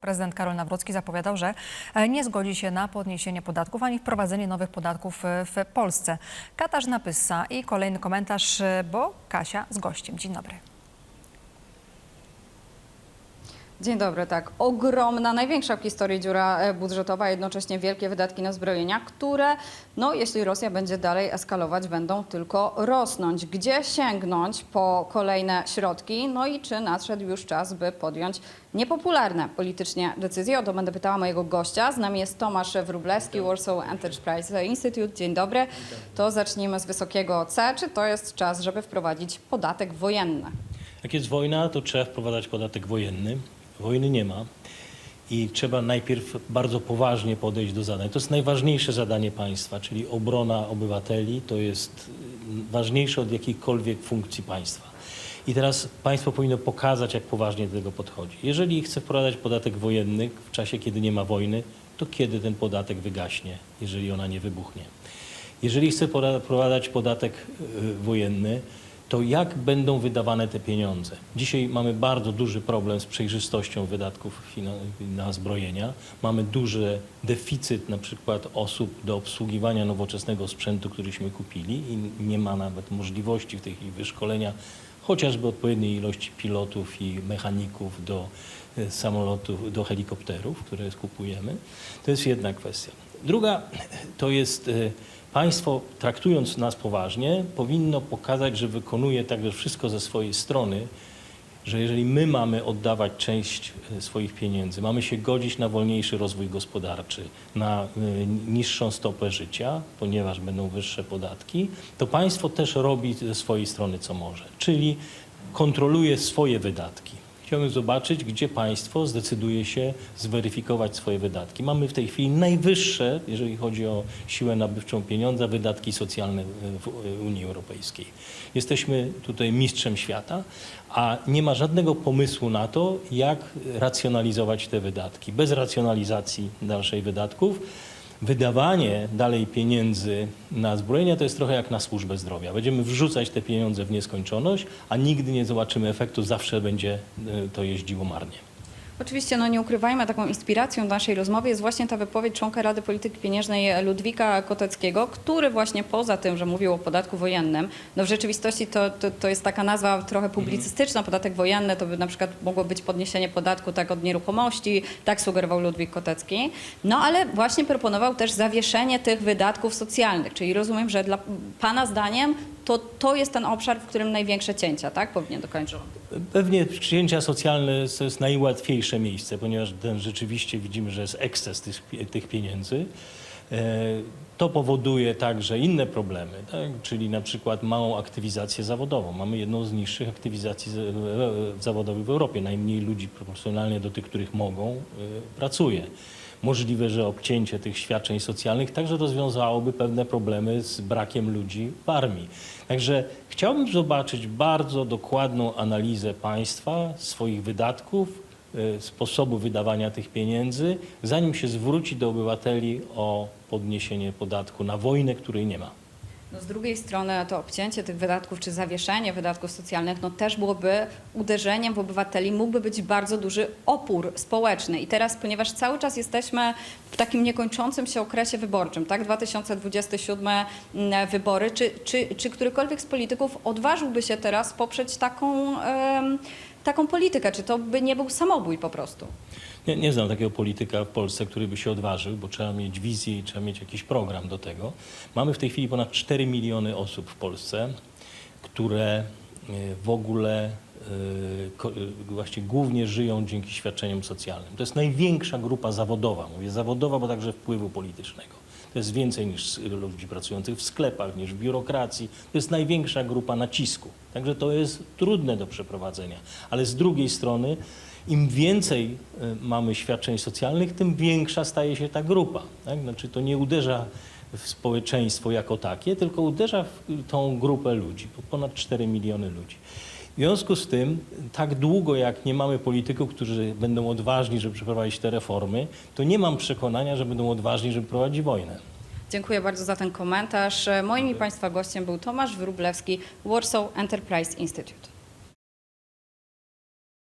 Prezydent Karol Nawrocki zapowiadał, że e, nie zgodzi się na podniesienie podatków ani wprowadzenie nowych podatków e, w Polsce. Katarzyna Pyssa i kolejny komentarz, e, bo Kasia z gościem. Dzień dobry. Dzień dobry, tak. Ogromna, największa w historii dziura e, budżetowa, a jednocześnie wielkie wydatki na zbrojenia, które, no jeśli Rosja będzie dalej eskalować, będą tylko rosnąć. Gdzie sięgnąć po kolejne środki? No i czy nadszedł już czas, by podjąć niepopularne politycznie decyzje? O to będę pytała mojego gościa. Z nami jest Tomasz Wróblewski, Warsaw Enterprise Institute. Dzień dobry. To zacznijmy z wysokiego C. Czy to jest czas, żeby wprowadzić podatek wojenny? Jak jest wojna, to trzeba wprowadzać podatek wojenny. Wojny nie ma i trzeba najpierw bardzo poważnie podejść do zadań. To jest najważniejsze zadanie państwa, czyli obrona obywateli. To jest y, ważniejsze od jakiejkolwiek funkcji państwa. I teraz państwo powinno pokazać, jak poważnie do tego podchodzi. Jeżeli chce wprowadzać podatek wojenny w czasie, kiedy nie ma wojny, to kiedy ten podatek wygaśnie, jeżeli ona nie wybuchnie? Jeżeli chce wprowadzać podatek y, wojenny, to jak będą wydawane te pieniądze? Dzisiaj mamy bardzo duży problem z przejrzystością wydatków na zbrojenia. Mamy duży deficyt na przykład osób do obsługiwania nowoczesnego sprzętu, któryśmy kupili i nie ma nawet możliwości w tej chwili wyszkolenia chociażby odpowiedniej ilości pilotów i mechaników do e, samolotów, do helikopterów, które kupujemy. To jest jedna kwestia. Druga to jest e, państwo, traktując nas poważnie, powinno pokazać, że wykonuje także wszystko ze swojej strony, że jeżeli my mamy oddawać część e, swoich pieniędzy, mamy się godzić na wolniejszy rozwój gospodarczy, na e, niższą stopę życia, ponieważ będą wyższe podatki, to państwo też robi ze swojej strony co może, czyli kontroluje swoje wydatki. Chciałbym zobaczyć, gdzie państwo zdecyduje się zweryfikować swoje wydatki. Mamy w tej chwili najwyższe, jeżeli chodzi o siłę nabywczą pieniądza, wydatki socjalne w Unii Europejskiej. Jesteśmy tutaj mistrzem świata, a nie ma żadnego pomysłu na to, jak racjonalizować te wydatki. Bez racjonalizacji dalszej wydatków wydawanie dalej pieniędzy na zbrojenia to jest trochę jak na służbę zdrowia. Będziemy wrzucać te pieniądze w nieskończoność, a nigdy nie zobaczymy efektu, zawsze będzie e, to jeździło marnie. Oczywiście, no nie ukrywajmy, taką inspiracją naszej rozmowy jest właśnie ta wypowiedź członka Rady Polityki Pieniężnej Ludwika Koteckiego, który właśnie poza tym, że mówił o podatku wojennym, no w rzeczywistości to, to, to jest taka nazwa trochę publicystyczna, podatek wojenny, to by na przykład mogło być podniesienie podatku tak od nieruchomości, tak sugerował Ludwik Kotecki, no ale właśnie proponował też zawieszenie tych wydatków socjalnych, czyli rozumiem, że dla Pana zdaniem to, to jest ten obszar, w którym największe cięcia, tak, powinien dokończyć. Pewnie przyjęcia socjalne to jest najłatwiejsze miejsce, ponieważ ten rzeczywiście widzimy, że jest eksces tych, tych pieniędzy. E, To powoduje także inne problemy, tak? czyli na przykład małą aktywizację zawodową. Mamy jedną z niższych aktywizacji e, zawodowych w Europie. Najmniej ludzi proporcjonalnie do tych, których mogą, e, pracuje. Możliwe, że obcięcie tych świadczeń socjalnych także rozwiązałoby pewne problemy z brakiem ludzi w armii. Także chciałbym zobaczyć bardzo dokładną analizę państwa, swoich wydatków, e, sposobu wydawania tych pieniędzy, zanim się zwróci do obywateli o podniesienie podatku na wojnę, której nie ma. No z drugiej strony to obcięcie tych wydatków czy zawieszenie wydatków socjalnych no też byłoby uderzeniem w obywateli, mógłby być bardzo duży opór społeczny. I teraz, ponieważ cały czas jesteśmy w takim niekończącym się okresie wyborczym, tak, 2027 mm, wybory, czy, czy, czy którykolwiek z polityków odważyłby się teraz poprzeć taką, taką politykę? Czy to by nie był samobój po prostu? Nie, nie znam takiego polityka w Polsce, który by się odważył, bo trzeba mieć wizję i trzeba mieć jakiś program do tego. Mamy w tej chwili ponad 4 miliony osób w Polsce, które e, w ogóle e, e, właśnie głównie żyją dzięki świadczeniom socjalnym. To jest największa grupa zawodowa, mówię zawodowa, bo także wpływu politycznego. To jest więcej niż ludzi pracujących w sklepach, niż w biurokracji. To jest największa grupa nacisku. Także to jest trudne do przeprowadzenia. Ale z drugiej strony, im więcej e, mamy świadczeń socjalnych, tym większa staje się ta grupa. Tak? Znaczy to nie uderza w społeczeństwo jako takie, tylko uderza w tą grupę ludzi, ponad 4 miliony ludzi. W związku z tym, tak długo jak nie mamy polityków, którzy będą odważni, żeby przeprowadzić te reformy, to nie mam przekonania, że będą odważni, żeby prowadzić wojnę. Dziękuję bardzo za ten komentarz. Moim i Państwa gościem był Tomasz Wróblewski, Warsaw Enterprise Institute.